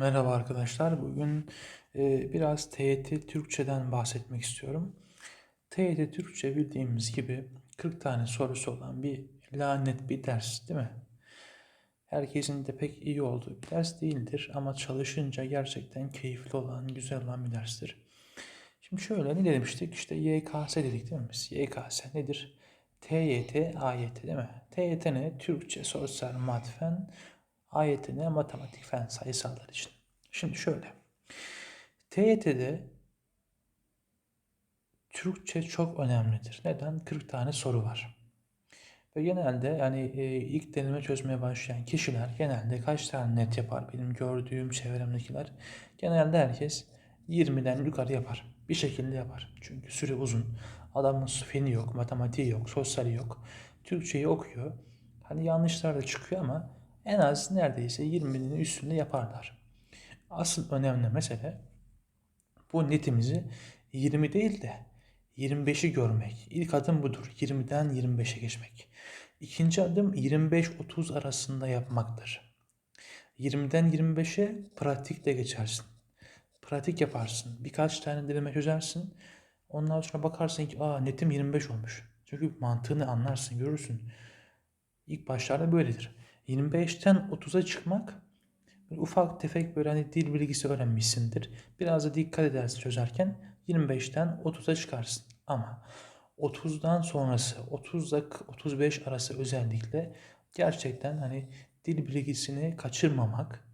Merhaba arkadaşlar. Bugün e, biraz TYT Türkçeden bahsetmek istiyorum. TYT Türkçe bildiğimiz gibi 40 tane sorusu olan bir lanet bir ders değil mi? Herkesin de pek iyi olduğu bir ders değildir ama çalışınca gerçekten keyifli olan, güzel olan bir derstir. Şimdi şöyle ne demiştik? İşte YKS dedik değil mi biz? YKS nedir? TYT, AYT değil mi? TYT ne? Türkçe, sosyal, mat, fen. AYT ne? Matematik, fen, sayısallar için. Şimdi şöyle. TYT'de Türkçe çok önemlidir. Neden? 40 tane soru var. Ve genelde yani e, ilk deneme çözmeye başlayan kişiler genelde kaç tane net yapar? Benim gördüğüm çevremdekiler genelde herkes 20'den yukarı yapar. Bir şekilde yapar. Çünkü süre uzun. Adamın feni yok, matematiği yok, sosyali yok. Türkçeyi okuyor. Hani yanlışlar da çıkıyor ama en az neredeyse 20'nin üstünde yaparlar. Asıl önemli mesele bu netimizi 20 değil de 25'i görmek. İlk adım budur. 20'den 25'e geçmek. İkinci adım 25-30 arasında yapmaktır. 20'den 25'e pratikle geçersin. Pratik yaparsın. Birkaç tane deneme çözersin. Ondan sonra bakarsın ki aa netim 25 olmuş. Çünkü mantığını anlarsın, görürsün. İlk başlarda böyledir. 25'ten 30'a çıkmak ufak tefek böyle hani dil bilgisi öğrenmişsindir. Biraz da dikkat edersin çözerken 25'ten 30'a çıkarsın. Ama 30'dan sonrası 30 ile 35 arası özellikle gerçekten hani dil bilgisini kaçırmamak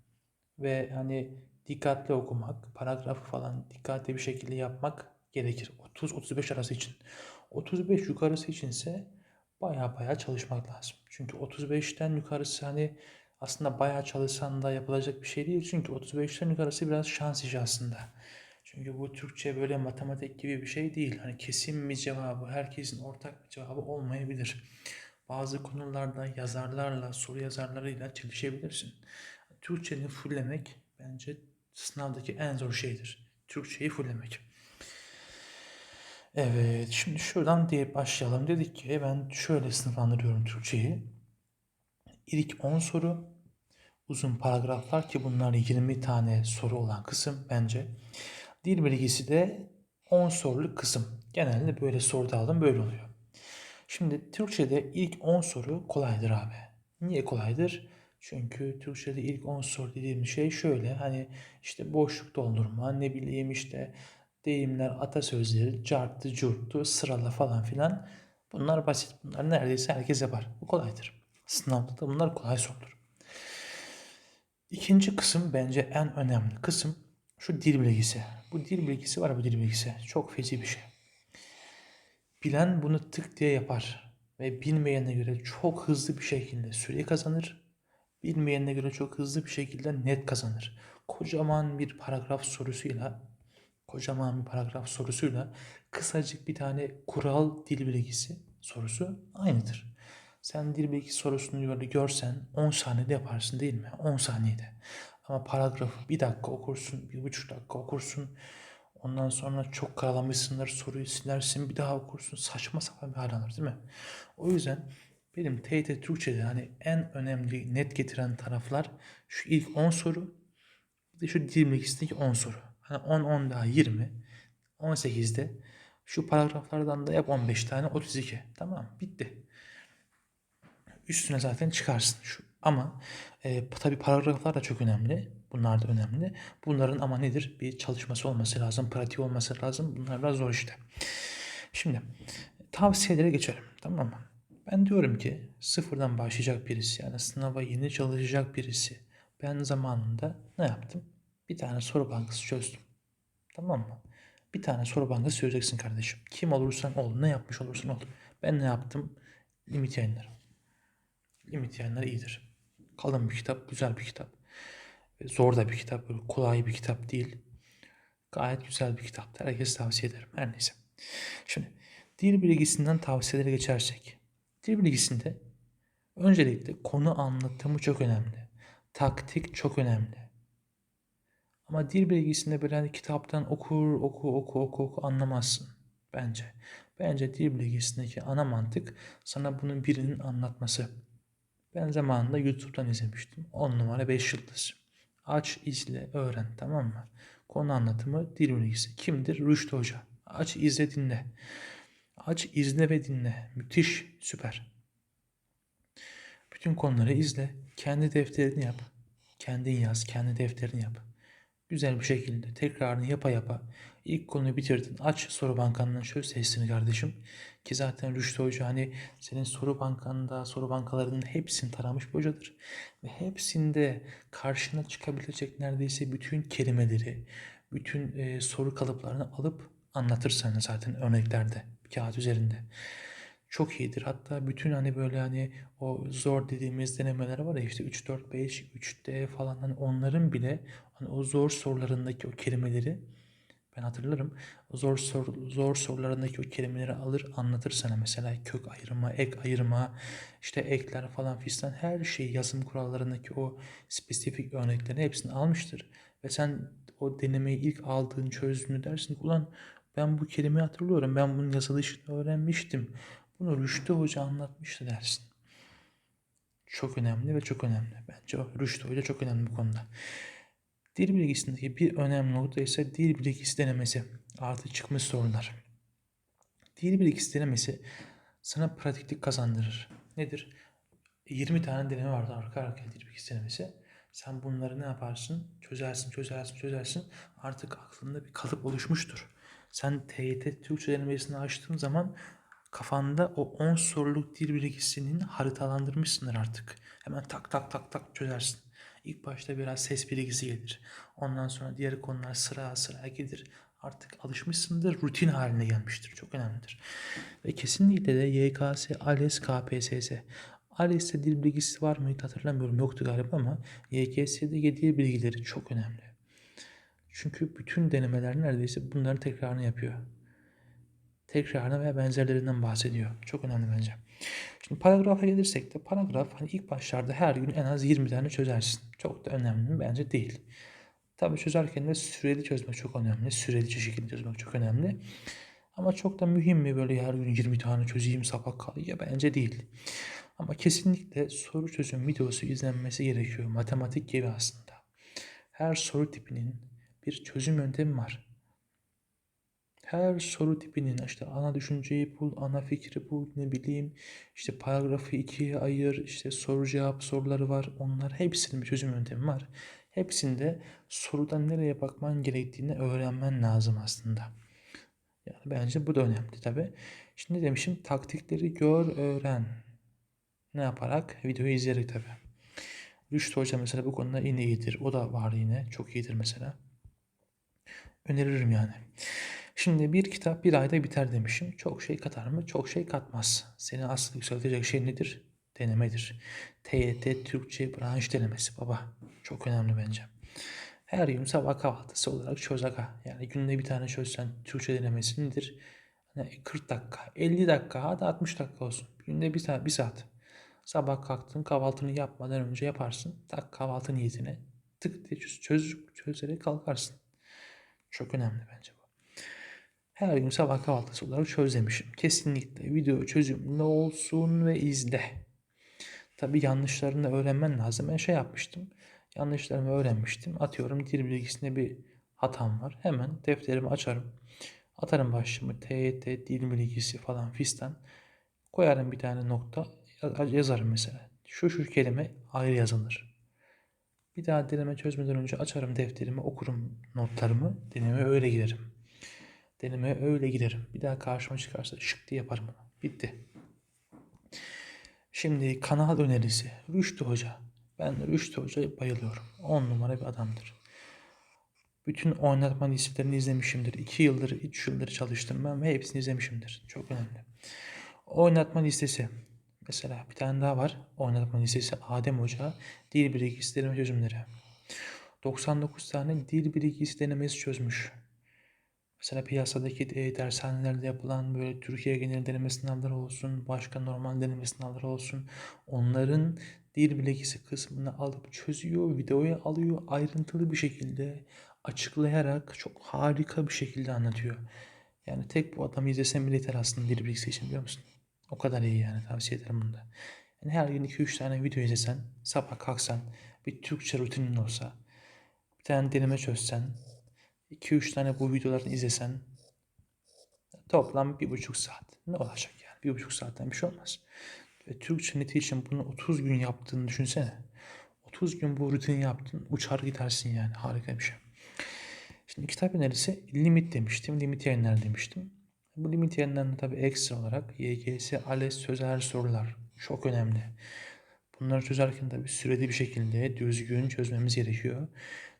ve hani dikkatli okumak, paragrafı falan dikkatli bir şekilde yapmak gerekir. 30-35 arası için. 35 yukarısı içinse baya baya çalışmak lazım. Çünkü 35'ten yukarısı hani aslında bayağı çalışsan da yapılacak bir şey değil. Çünkü 35'ten yukarısı biraz şans işi aslında. Çünkü bu Türkçe böyle matematik gibi bir şey değil. Hani kesin bir cevabı, herkesin ortak bir cevabı olmayabilir. Bazı konularda yazarlarla, soru yazarlarıyla çalışabilirsin. Türkçeyi fullemek bence sınavdaki en zor şeydir. Türkçeyi fullemek. Evet, şimdi şuradan diye başlayalım. Dedik ki ben şöyle sınıflandırıyorum Türkçeyi. İlk 10 soru uzun paragraflar ki bunlar 20 tane soru olan kısım bence. Dil bilgisi de 10 soruluk kısım. Genelde böyle soru aldım böyle oluyor. Şimdi Türkçe'de ilk 10 soru kolaydır abi. Niye kolaydır? Çünkü Türkçe'de ilk 10 soru dediğim şey şöyle hani işte boşluk doldurma ne bileyim işte deyimler, atasözleri, carttı, curttu, sırala falan filan. Bunlar basit. Bunlar neredeyse herkes yapar. Bu kolaydır. Sınavda da bunlar kolay sorulur. İkinci kısım bence en önemli kısım şu dil bilgisi. Bu dil bilgisi var bu dil bilgisi. Çok feci bir şey. Bilen bunu tık diye yapar. Ve bilmeyene göre çok hızlı bir şekilde süre kazanır. Bilmeyene göre çok hızlı bir şekilde net kazanır. Kocaman bir paragraf sorusuyla kocaman bir paragraf sorusuyla kısacık bir tane kural dil bilgisi sorusu aynıdır. Sen dil bilgi sorusunu böyle görsen 10 saniyede yaparsın değil mi? 10 saniyede. Ama paragrafı bir dakika okursun, bir buçuk dakika okursun. Ondan sonra çok karalamışsındır, soruyu silersin, bir daha okursun. Saçma sapan bir hal alır değil mi? O yüzden benim TYT Türkçe'de hani en önemli net getiren taraflar şu ilk 10 soru, bir de şu dil bilgisindeki 10 soru. Hani 10, 10 daha 20, 18'de şu paragraflardan da yap 15 tane 32. Tamam bitti üstüne zaten çıkarsın. Şu. Ama e, tabii paragraflar da çok önemli. Bunlar da önemli. Bunların ama nedir? Bir çalışması olması lazım, pratik olması lazım. Bunlar biraz zor işte. Şimdi tavsiyelere geçelim. Tamam mı? Ben diyorum ki sıfırdan başlayacak birisi yani sınava yeni çalışacak birisi. Ben zamanında ne yaptım? Bir tane soru bankası çözdüm. Tamam mı? Bir tane soru bankası çözeceksin kardeşim. Kim olursan ol, ne yapmış olursan ol. Ben ne yaptım? Limit yayınlarım. Limit yayınları iyidir. Kalın bir kitap, güzel bir kitap. Zor da bir kitap, kolay bir kitap değil. Gayet güzel bir kitap. Herkese tavsiye ederim. Her neyse. Şimdi dil bilgisinden tavsiyelere geçersek. Dil bilgisinde öncelikle konu anlatımı çok önemli. Taktik çok önemli. Ama dil bilgisinde böyle hani kitaptan okur, oku, oku, oku, oku anlamazsın. Bence. Bence dil bilgisindeki ana mantık sana bunun birinin anlatması. Ben zamanında YouTube'dan izlemiştim. 10 numara 5 yıldız. Aç, izle, öğren tamam mı? Konu anlatımı dil bilgisi. Kimdir? Rüştü Hoca. Aç, izle, dinle. Aç, izle ve dinle. Müthiş, süper. Bütün konuları izle. Kendi defterini yap. Kendin yaz, kendi defterini yap. Güzel bir şekilde tekrarını yapa yapa ilk konuyu bitirdin. Aç soru bankanından çöz testini kardeşim. Ki zaten Rüştü Hoca hani senin soru bankanda, soru bankalarının hepsini taramış bir hocadır. Ve hepsinde karşına çıkabilecek neredeyse bütün kelimeleri, bütün e, soru kalıplarını alıp anlatır sana zaten örneklerde, kağıt üzerinde. Çok iyidir. Hatta bütün hani böyle hani o zor dediğimiz denemeler var ya işte 3, 4, 5, 3D falan hani onların bile hani o zor sorularındaki o kelimeleri ben hatırlarım. Zor sor, zor sorularındaki o kelimeleri alır anlatır sana mesela kök ayırma, ek ayırma, işte ekler falan fistan her şeyi yazım kurallarındaki o spesifik örneklerin hepsini almıştır. Ve sen o denemeyi ilk aldığın çözdüğünü dersin ki ulan ben bu kelimeyi hatırlıyorum. Ben bunun yazılışını öğrenmiştim. Bunu Rüştü Hoca anlatmıştı dersin. Çok önemli ve çok önemli. Bence Rüştü Hoca çok önemli bu konuda. Dil bilgisindeki bir önemli nokta ise dil bilgisi denemesi. Artı çıkmış sorular. Dil bilgisi denemesi sana pratiklik kazandırır. Nedir? 20 tane deneme vardı arka arkaya dil bilgisi denemesi. Sen bunları ne yaparsın? Çözersin, çözersin, çözersin. Artık aklında bir kalıp oluşmuştur. Sen TYT Türkçe denemesini açtığın zaman kafanda o 10 soruluk dil bilgisinin haritalandırmışsındır artık. Hemen tak tak tak tak çözersin. İlk başta biraz ses bilgisi gelir. Ondan sonra diğer konular sıra sıra gelir. Artık alışmışsındır, rutin haline gelmiştir. Çok önemlidir. Ve kesinlikle de YKS, ALES, KPSS. ALES'te dil bilgisi var mıydı hatırlamıyorum. Yoktu galiba ama YKS'de dil bilgileri çok önemli. Çünkü bütün denemeler neredeyse bunların tekrarını yapıyor. Tekrarını ve benzerlerinden bahsediyor. Çok önemli bence. Şimdi paragrafa gelirsek de paragraf hani ilk başlarda her gün en az 20 tane çözersin. Çok da önemli? Bence değil. Tabii çözerken de süreli çözmek çok önemli. Süreli şekilde çözmek çok önemli. Ama çok da mühim mi böyle her gün 20 tane çözeyim sabah kalıyor? Bence değil. Ama kesinlikle soru çözüm videosu izlenmesi gerekiyor. Matematik gibi aslında. Her soru tipinin bir çözüm yöntemi var. Her soru tipinin işte ana düşünceyi bul, ana fikri bul, ne bileyim işte paragrafı ikiye ayır, işte soru cevap soruları var. Onlar hepsinin bir çözüm yöntemi var. Hepsinde sorudan nereye bakman gerektiğini öğrenmen lazım aslında. Yani bence bu da önemli tabi. Şimdi demişim taktikleri gör, öğren. Ne yaparak? Videoyu izleyerek tabi. Rüştü Hoca mesela bu konuda yine iyidir. O da var yine. Çok iyidir mesela. Öneririm yani. Şimdi bir kitap bir ayda biter demişim. Çok şey katar mı? Çok şey katmaz. Seni asıl yükseltecek şey nedir? Denemedir. TYT Türkçe branş denemesi baba. Çok önemli bence. Her gün sabah kahvaltısı olarak çöz aga. Yani günde bir tane çözsen Türkçe denemesi nedir? Yani 40 dakika, 50 dakika, hadi 60 dakika olsun. Günde bir saat, bir saat. Sabah kalktın kahvaltını yapmadan önce yaparsın. Tak kahvaltı niyetine tık diye çöz, çöz, çözerek kalkarsın. Çok önemli bence. Her gün sabah kahvaltısı olarak çöz demişim. Kesinlikle video çözümlü olsun ve izle. Tabi yanlışlarını öğrenmen lazım. Ben şey yapmıştım. Yanlışlarımı öğrenmiştim. Atıyorum dil bilgisinde bir hatam var. Hemen defterimi açarım. Atarım başlığımı TYT, dil bilgisi falan fistan. Koyarım bir tane nokta. Yazarım mesela. Şu şu kelime ayrı yazılır. Bir daha deneme çözmeden önce açarım defterimi, okurum notlarımı. Deneme öyle giderim. Deneme öyle giderim. Bir daha karşıma çıkarsa şık diye yaparım bunu. Bitti. Şimdi kanal önerisi. Rüştü Hoca. Ben Rüştü Hoca'ya bayılıyorum. 10 numara bir adamdır. Bütün oynatma listelerini izlemişimdir. 2 yıldır, 3 yıldır çalıştım ben ve hepsini izlemişimdir. Çok önemli. Oynatma listesi. Mesela bir tane daha var. Oynatma listesi Adem Hoca. Dil bilgisi deneme çözümleri. 99 tane dil bilgisi denemesi çözmüş. Mesela piyasadaki e, dershanelerde yapılan böyle Türkiye genel deneme sınavları olsun, başka normal deneme sınavları olsun. Onların dil bilgisi kısmını alıp çözüyor, videoya alıyor, ayrıntılı bir şekilde açıklayarak çok harika bir şekilde anlatıyor. Yani tek bu adamı izlesen bile yeter aslında dil bilgisi için biliyor musun? O kadar iyi yani tavsiye ederim bunu da. Yani her gün 2-3 tane video izlesen, sabah kalksan, bir Türkçe rutinin olsa, tane deneme çözsen, 2-3 tane bu videolarını izlesen toplam bir buçuk saat. Ne olacak yani? Bir buçuk saatten bir şey olmaz. Ve Türkçe neti için bunu 30 gün yaptığını düşünsene. 30 gün bu rutini yaptın, uçar gidersin yani. Harika bir şey. Şimdi kitap önerisi limit demiştim. Limit yayınlar demiştim. Bu limit yayınlarında tabii ekstra olarak YGS, ALES sözel sorular çok önemli. Bunları çözerken tabii süreli bir şekilde düzgün çözmemiz gerekiyor.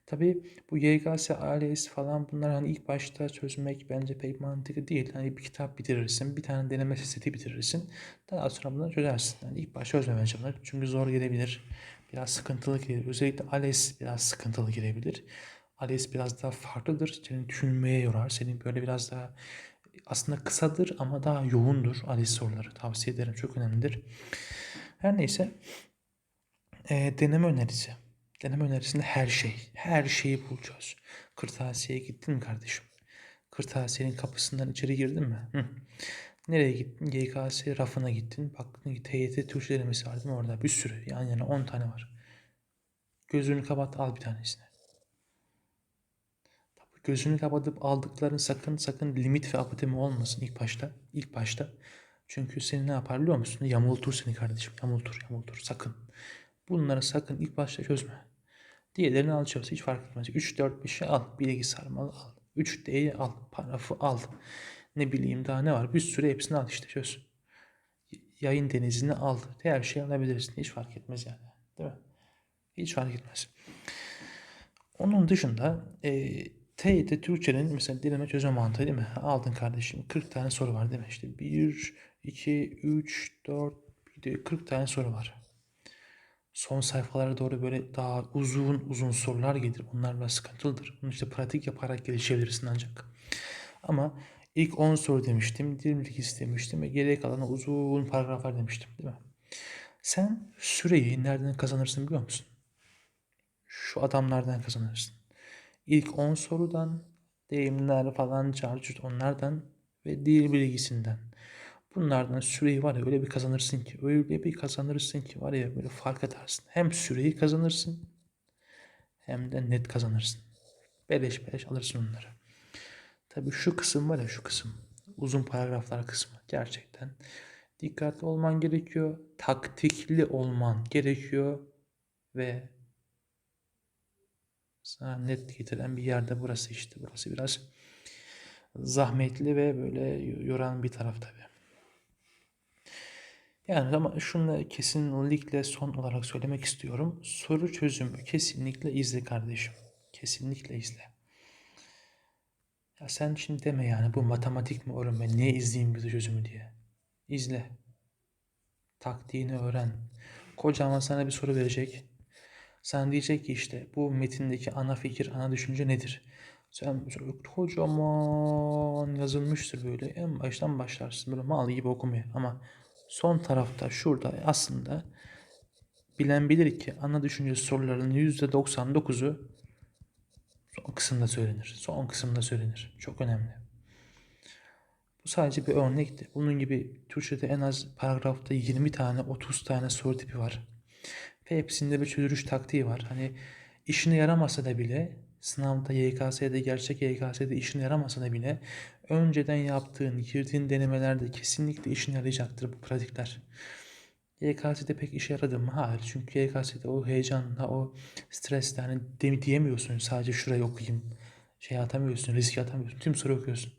Tabii bu YGS, ALS falan bunlar hani ilk başta çözmek bence pek mantıklı değil. Hani bir kitap bitirirsin, bir tane deneme seti bitirirsin. Daha sonra bunları çözersin. Yani ilk başta çözmemeye çalış. Çünkü zor gelebilir. Biraz sıkıntılı gelebilir. Özellikle ALS biraz sıkıntılı gelebilir. ALS biraz daha farklıdır. Seni düşünmeye yorar. Senin böyle biraz daha aslında kısadır ama daha yoğundur ALS soruları. Tavsiye ederim. Çok önemlidir. Her neyse. E, deneme önerisi. Deneme önerisinde her şey. Her şeyi bulacağız. Kırtasiye'ye gittin mi kardeşim? Kırtasiyenin kapısından içeri girdin mi? Hı. Nereye gittin? GKS rafına gittin. Baktın ki TYT Türkçe denemesi var değil mi orada? Bir sürü. Yan yana 10 tane var. Gözünü kapat al bir tanesini. Tabii gözünü kapatıp aldıkların sakın sakın limit ve apatemi olmasın ilk başta. İlk başta. Çünkü seni ne yapar biliyor musun? Yamultur seni kardeşim. Yamultur, yamultur. Sakın. Bunları sakın ilk başta çözme. Diğerlerini alacağız. Hiç fark etmez. 3, 4, 5'i al. Bilgi sarmalı al. 3D'yi al. Paragrafı al. Ne bileyim daha ne var. Bir sürü hepsini al işte çöz. Yayın denizini al. Her şeyi alabilirsin. Hiç fark etmez yani. Değil mi? Hiç fark etmez. Onun dışında e, TYT Türkçenin mesela deneme çözme mantığı değil mi? Aldın kardeşim 40 tane soru var değil mi? İşte 1, 2, 3, 4, bir de 40 tane soru var. Son sayfalara doğru böyle daha uzun uzun sorular gelir. Onlar biraz sıkıntılıdır. Bunu işte pratik yaparak gelişebilirsin ancak. Ama ilk 10 soru demiştim. Dilim bilgisi demiştim ve geriye kalan uzun paragraflar demiştim değil mi? Sen süreyi nereden kazanırsın biliyor musun? Şu adamlardan kazanırsın. İlk 10 sorudan, deyimler falan, carcut onlardan ve dil bilgisinden. Bunlardan süreyi var ya öyle bir kazanırsın ki, öyle bir kazanırsın ki var ya böyle fark edersin. Hem süreyi kazanırsın hem de net kazanırsın. Beleş beleş alırsın onları. Tabii şu kısım var ya şu kısım. Uzun paragraflar kısmı. Gerçekten dikkatli olman gerekiyor. Taktikli olman gerekiyor. Ve sana net getiren bir yerde burası işte. Burası biraz zahmetli ve böyle yoran bir taraf tabii. Yani ama şunu kesinlikle son olarak söylemek istiyorum. Soru çözümü kesinlikle izle kardeşim. Kesinlikle izle. Ya sen şimdi deme yani bu matematik mi oğlum ben niye izleyeyim bir çözümü diye. İzle. Taktiğini öğren. Kocaman sana bir soru verecek. Sana diyecek ki işte bu metindeki ana fikir, ana düşünce nedir? Sen kocaman yazılmıştır böyle. En baştan başlarsın böyle mal gibi okumaya. Ama son tarafta şurada aslında bilen bilir ki ana düşünce sorularının %99'u son kısımda söylenir. Son kısımda söylenir. Çok önemli. Bu sadece bir örnekti. Bunun gibi Türkçe'de en az paragrafta 20 tane 30 tane soru tipi var. Ve hepsinde bir çözülüş taktiği var. Hani işine yaramasa da bile sınavda YKS'de gerçek YKS'de işine yaramasa da bile önceden yaptığın, girdiğin denemelerde kesinlikle işine yarayacaktır bu pratikler. YKS'de pek işe yaradı mı? Hayır. Çünkü YKS'de o heyecanla, o stresle hani dem diyemiyorsun sadece şurayı okuyayım. Şey atamıyorsun, risk atamıyorsun. Tüm soru okuyorsun.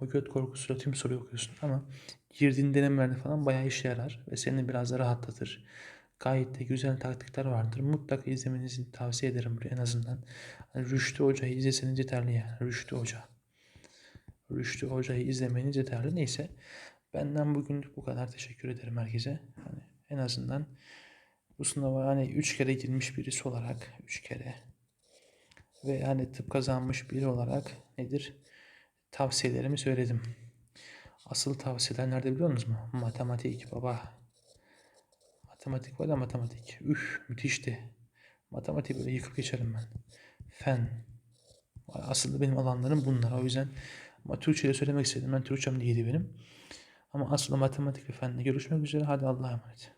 O göt korkusuyla tüm soru okuyorsun. Ama girdiğin denemelerde falan bayağı işe yarar ve seni biraz da rahatlatır. Gayet de güzel taktikler vardır. Mutlaka izlemenizi tavsiye ederim en azından. Hani Rüştü Hoca'yı izleseniz yeterli yani. Rüştü Hoca. Rüştü Hoca'yı izlemeniz yeterli. Neyse. Benden bugünlük bu kadar. Teşekkür ederim herkese. Hani en azından bu sınava hani 3 kere girmiş birisi olarak 3 kere ve hani tıp kazanmış biri olarak nedir? Tavsiyelerimi söyledim. Asıl tavsiyeler nerede biliyor musunuz mu? Matematik baba. Matematik var ya matematik. Üf müthişti. Matematik böyle yıkıp geçerim ben. Fen. Aslında benim alanlarım bunlar. O yüzden ama Türkçe'de söylemek istedim. Ben Türkçem de iyiydi benim. Ama aslında matematik ve fenle görüşmek üzere. Hadi Allah'a emanet.